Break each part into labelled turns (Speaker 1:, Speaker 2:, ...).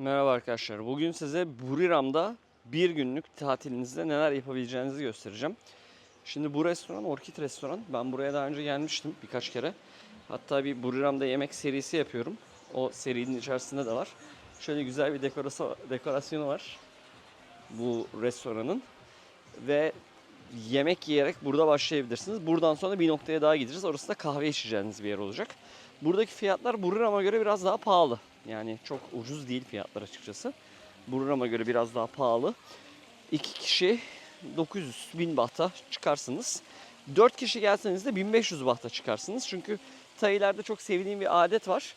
Speaker 1: Merhaba arkadaşlar. Bugün size Buriram'da bir günlük tatilinizde neler yapabileceğinizi göstereceğim. Şimdi bu restoran Orkid Restoran. Ben buraya daha önce gelmiştim birkaç kere. Hatta bir Buriram'da yemek serisi yapıyorum. O serinin içerisinde de var. Şöyle güzel bir dekorasyonu var bu restoranın. Ve yemek yiyerek burada başlayabilirsiniz. Buradan sonra bir noktaya daha gideceğiz. Orası da kahve içeceğiniz bir yer olacak. Buradaki fiyatlar Buriram'a göre biraz daha pahalı. Yani çok ucuz değil fiyatlar açıkçası. Buriram'a göre biraz daha pahalı. İki kişi 900 bin bahta çıkarsınız. 4 kişi gelseniz de 1500 bahta çıkarsınız. Çünkü Tayilerde çok sevdiğim bir adet var.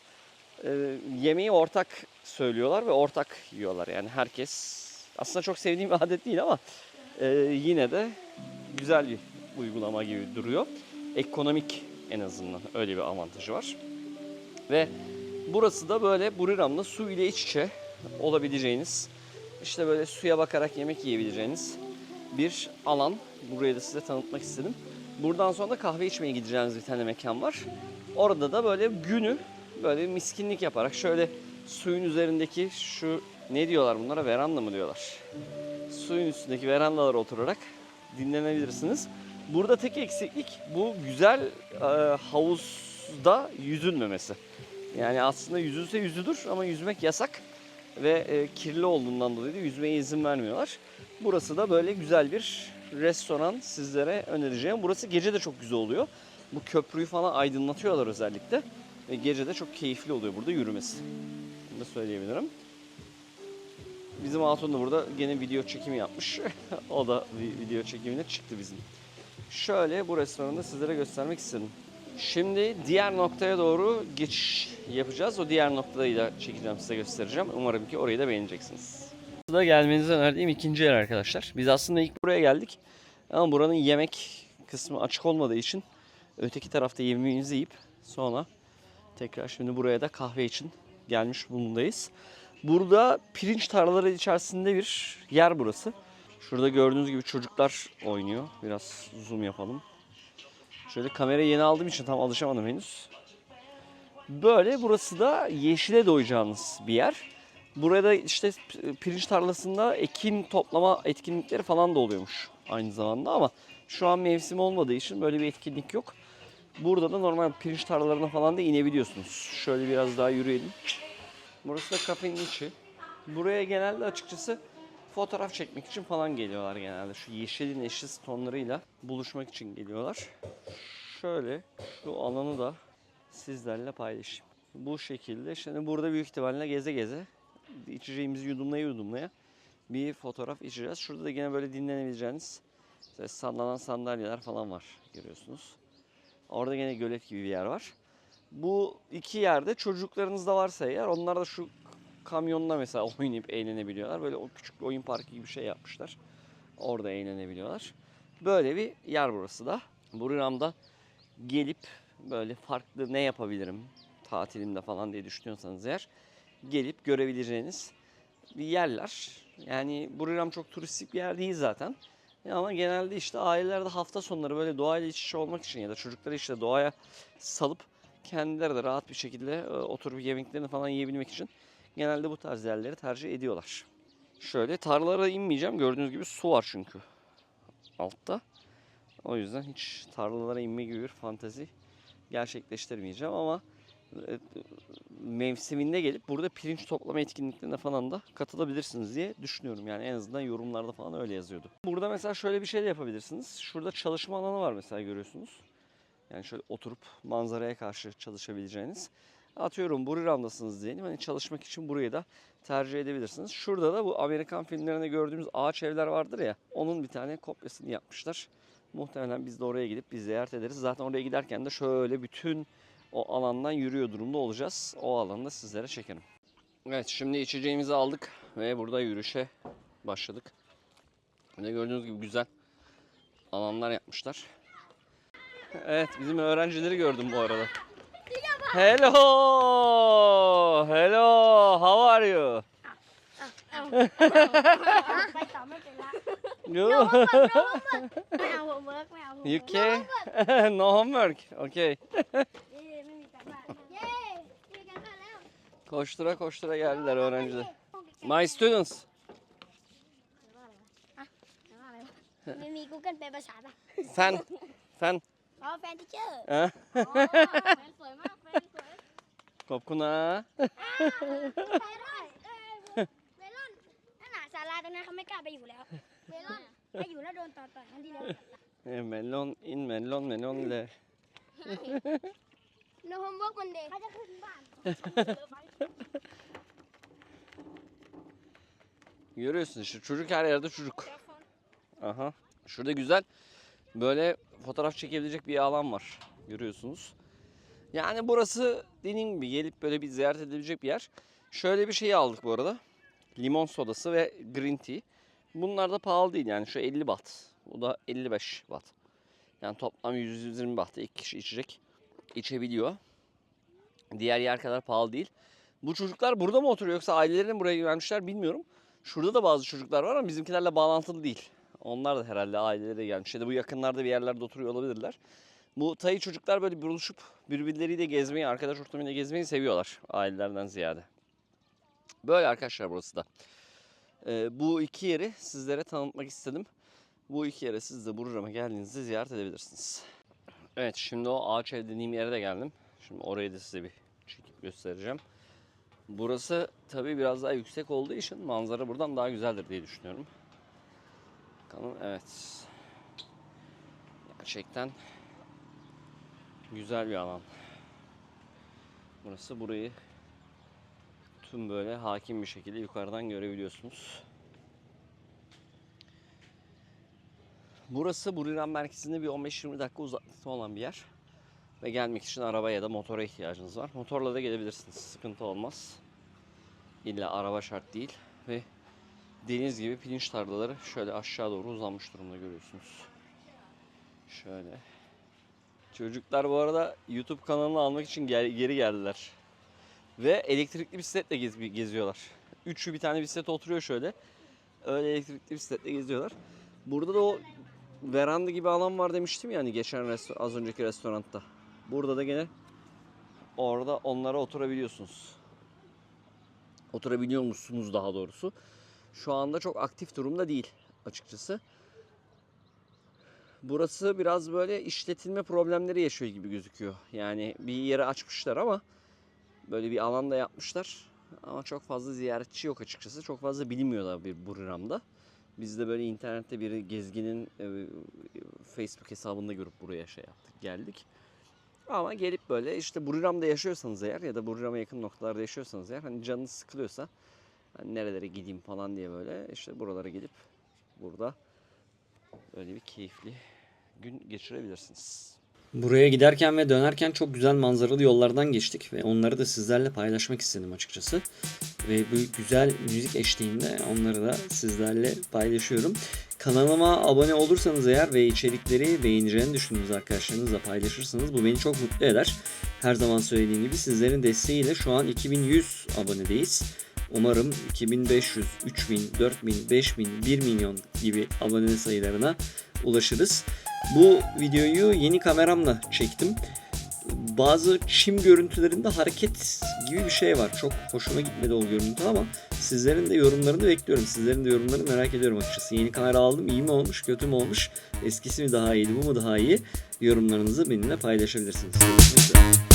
Speaker 1: Ee, yemeği ortak söylüyorlar ve ortak yiyorlar. Yani herkes aslında çok sevdiğim bir adet değil ama e, yine de güzel bir uygulama gibi duruyor. Ekonomik en azından öyle bir avantajı var. Ve burası da böyle Buriram'da su ile iç içe olabileceğiniz, işte böyle suya bakarak yemek yiyebileceğiniz bir alan. Burayı da size tanıtmak istedim. Buradan sonra da kahve içmeye gideceğiniz bir tane mekan var. Orada da böyle günü böyle miskinlik yaparak şöyle suyun üzerindeki şu ne diyorlar bunlara veranda mı diyorlar? Suyun üstündeki verandalara oturarak dinlenebilirsiniz. Burada tek eksiklik bu güzel e, havuzda yüzülmemesi. Yani aslında yüzülse yüzülür ama yüzmek yasak ve e, kirli olduğundan dolayı da yüzmeye izin vermiyorlar. Burası da böyle güzel bir restoran sizlere önereceğim. Burası gece de çok güzel oluyor. Bu köprüyü falan aydınlatıyorlar özellikle. Ve gece de çok keyifli oluyor burada yürümesi. Bunu da söyleyebilirim. Bizim Hatun da burada gene video çekimi yapmış. o da video çekimine çıktı bizim. Şöyle bu restoranı da sizlere göstermek istedim. Şimdi diğer noktaya doğru geçiş yapacağız. O diğer noktayı da çekeceğim size göstereceğim. Umarım ki orayı da beğeneceksiniz. Da gelmenizi önerdiğim ikinci yer arkadaşlar. Biz aslında ilk buraya geldik. Ama buranın yemek kısmı açık olmadığı için öteki tarafta yemeğimizi yiyip sonra tekrar şimdi buraya da kahve için gelmiş bulundayız. Burada pirinç tarlaları içerisinde bir yer burası. Şurada gördüğünüz gibi çocuklar oynuyor. Biraz zoom yapalım. Şöyle kamerayı yeni aldığım için tam alışamadım henüz. Böyle burası da yeşile doyacağınız bir yer. Burada işte pirinç tarlasında ekin toplama etkinlikleri falan da oluyormuş aynı zamanda ama şu an mevsim olmadığı için böyle bir etkinlik yok. Burada da normal pirinç tarlalarına falan da inebiliyorsunuz. Şöyle biraz daha yürüyelim. Burası da kafenin içi. Buraya genelde açıkçası fotoğraf çekmek için falan geliyorlar genelde. Şu yeşilin eşsiz tonlarıyla buluşmak için geliyorlar. Şöyle şu alanı da sizlerle paylaşayım. Bu şekilde şimdi burada büyük ihtimalle geze geze içeceğimizi yudumlaya yudumlaya bir fotoğraf içeceğiz. Şurada da yine böyle dinlenebileceğiniz işte sallanan sandalyeler falan var görüyorsunuz. Orada yine gölet gibi bir yer var. Bu iki yerde çocuklarınız da varsa eğer onlar da şu kamyonla mesela oynayıp eğlenebiliyorlar. Böyle o küçük bir oyun parkı gibi bir şey yapmışlar. Orada eğlenebiliyorlar. Böyle bir yer burası da. Buriram'da gelip böyle farklı ne yapabilirim tatilimde falan diye düşünüyorsanız eğer gelip görebileceğiniz bir yerler. Yani Buriram çok turistik bir yer değil zaten. Ama genelde işte ailelerde hafta sonları böyle doğayla iç içe olmak için ya da çocukları işte doğaya salıp kendileri de rahat bir şekilde e, oturup yemeklerini falan yiyebilmek için genelde bu tarz yerleri tercih ediyorlar. Şöyle tarlalara inmeyeceğim. Gördüğünüz gibi su var çünkü altta. O yüzden hiç tarlalara inme gibi bir fantezi gerçekleştirmeyeceğim ama e, mevsiminde gelip burada pirinç toplama etkinliklerine falan da katılabilirsiniz diye düşünüyorum. Yani en azından yorumlarda falan öyle yazıyordu. Burada mesela şöyle bir şey de yapabilirsiniz. Şurada çalışma alanı var mesela görüyorsunuz. Yani şöyle oturup manzaraya karşı çalışabileceğiniz. Atıyorum Buriram'dasınız diyelim. Hani çalışmak için burayı da tercih edebilirsiniz. Şurada da bu Amerikan filmlerinde gördüğümüz ağaç evler vardır ya. Onun bir tane kopyasını yapmışlar. Muhtemelen biz de oraya gidip bir ziyaret ederiz. Zaten oraya giderken de şöyle bütün o alandan yürüyor durumda olacağız. O alanda sizlere çekerim. Evet şimdi içeceğimizi aldık ve burada yürüyüşe başladık. Burada gördüğünüz gibi güzel alanlar yapmışlar. Evet bizim öğrencileri gördüm bu arada. Hello! Hello! How are you?
Speaker 2: ไปต่อไม่เป็นละ
Speaker 1: You?
Speaker 2: ไม่เอาผมเวิร์กไม่เอาผม
Speaker 1: You okay? no homework. Okay.
Speaker 2: เย้ไม่มีการบ้านเย้มีการบ้านแล้ว
Speaker 1: Koştura koştura geldiler öğrenciler.
Speaker 2: ห้อง
Speaker 1: My students.
Speaker 2: ไม่มี Google แปลภาษาป่ะ
Speaker 1: Fan. Fan.
Speaker 2: อ๋อแฟนทิเชอร์
Speaker 1: เออ
Speaker 2: แฟนสวยมากแฟนสวย ก
Speaker 1: ขอบคุณนะ
Speaker 2: เมลอนเมลอนนั่นน่ะศาลาตรงนั้นเขาไม่กล้าไปอยู่แล้วเมลอนไปอยู่แล้วโดนต่อต่อยทันทีเลย
Speaker 1: เอ้ย melon in melon melon เลย
Speaker 2: โนโฮมเวิร์กมันเดย์เขาจะขึ้นบ้าน
Speaker 1: Görüyorsun işte çocuk her yerde çocuk. Aha. Şurada güzel böyle fotoğraf çekebilecek bir alan var. Görüyorsunuz. Yani burası dediğim gibi gelip böyle bir ziyaret edilebilecek bir yer. Şöyle bir şey aldık bu arada. Limon sodası ve green tea. Bunlar da pahalı değil yani şu 50 baht. Bu da 55 baht. Yani toplam 100-120 bahta iki kişi içecek. içebiliyor. Diğer yer kadar pahalı değil. Bu çocuklar burada mı oturuyor yoksa ailelerine buraya gelmişler bilmiyorum. Şurada da bazı çocuklar var ama bizimkilerle bağlantılı değil. Onlar da herhalde ailelere gelmiş ya da bu yakınlarda bir yerlerde oturuyor olabilirler. Bu tayı çocuklar böyle buluşup birbirleriyle gezmeyi, arkadaş ortamıyla gezmeyi seviyorlar ailelerden ziyade. Böyle arkadaşlar burası da. Ee, bu iki yeri sizlere tanıtmak istedim. Bu iki yere siz de Burram'a geldiğinizde ziyaret edebilirsiniz. Evet şimdi o ağaç ev dediğim yere de geldim. Şimdi orayı da size bir çekip göstereceğim. Burası tabii biraz daha yüksek olduğu için manzara buradan daha güzeldir diye düşünüyorum. Bakalım evet. Gerçekten güzel bir alan. Burası burayı tüm böyle hakim bir şekilde yukarıdan görebiliyorsunuz. Burası Buriram merkezinde bir 15-20 dakika uzaklıkta olan bir yer. Ve gelmek için araba ya da motora ihtiyacınız var. Motorla da gelebilirsiniz. Sıkıntı olmaz. İlla araba şart değil. Ve deniz gibi pirinç tarlaları şöyle aşağı doğru uzanmış durumda görüyorsunuz. Şöyle. Çocuklar bu arada YouTube kanalını almak için gel- geri geldiler. Ve elektrikli bisikletle gez- geziyorlar. Üçü bir tane bisiklete oturuyor şöyle. Öyle elektrikli bisikletle geziyorlar. Burada da o veranda gibi alan var demiştim ya hani geçen az önceki restoranda. Burada da gene orada onlara oturabiliyorsunuz. Oturabiliyor musunuz daha doğrusu. Şu anda çok aktif durumda değil açıkçası. Burası biraz böyle işletilme problemleri yaşıyor gibi gözüküyor. Yani bir yere açmışlar ama böyle bir alanda yapmışlar. Ama çok fazla ziyaretçi yok açıkçası. Çok fazla bilinmiyor da bir Buriram'da. Biz de böyle internette bir gezginin e, Facebook hesabında görüp buraya şey yaptık geldik. Ama gelip böyle işte Buriram'da yaşıyorsanız eğer ya da Buriram'a yakın noktalarda yaşıyorsanız eğer hani canınız sıkılıyorsa hani nerelere gideyim falan diye böyle işte buralara gelip burada öyle bir keyifli gün geçirebilirsiniz. Buraya giderken ve dönerken çok güzel manzaralı yollardan geçtik ve onları da sizlerle paylaşmak istedim açıkçası. Ve bu güzel müzik eşliğinde onları da sizlerle paylaşıyorum. Kanalıma abone olursanız eğer ve içerikleri beğeneceğini düşündüğünüz arkadaşlarınızla paylaşırsanız bu beni çok mutlu eder. Her zaman söylediğim gibi sizlerin desteğiyle şu an 2100 abonedeyiz. Umarım 2500, 3000, 4000, 5000, 1 milyon gibi abone sayılarına ulaşırız. Bu videoyu yeni kameramla çektim. Bazı çim görüntülerinde hareket gibi bir şey var. Çok hoşuma gitmedi o görüntü ama sizlerin de yorumlarını bekliyorum. Sizlerin de yorumlarını merak ediyorum açıkçası. Yeni kamera aldım. iyi mi olmuş, kötü mü olmuş? Eskisi mi daha iyiydi, bu mu daha iyi? Yorumlarınızı benimle paylaşabilirsiniz. Görüşmek üzere.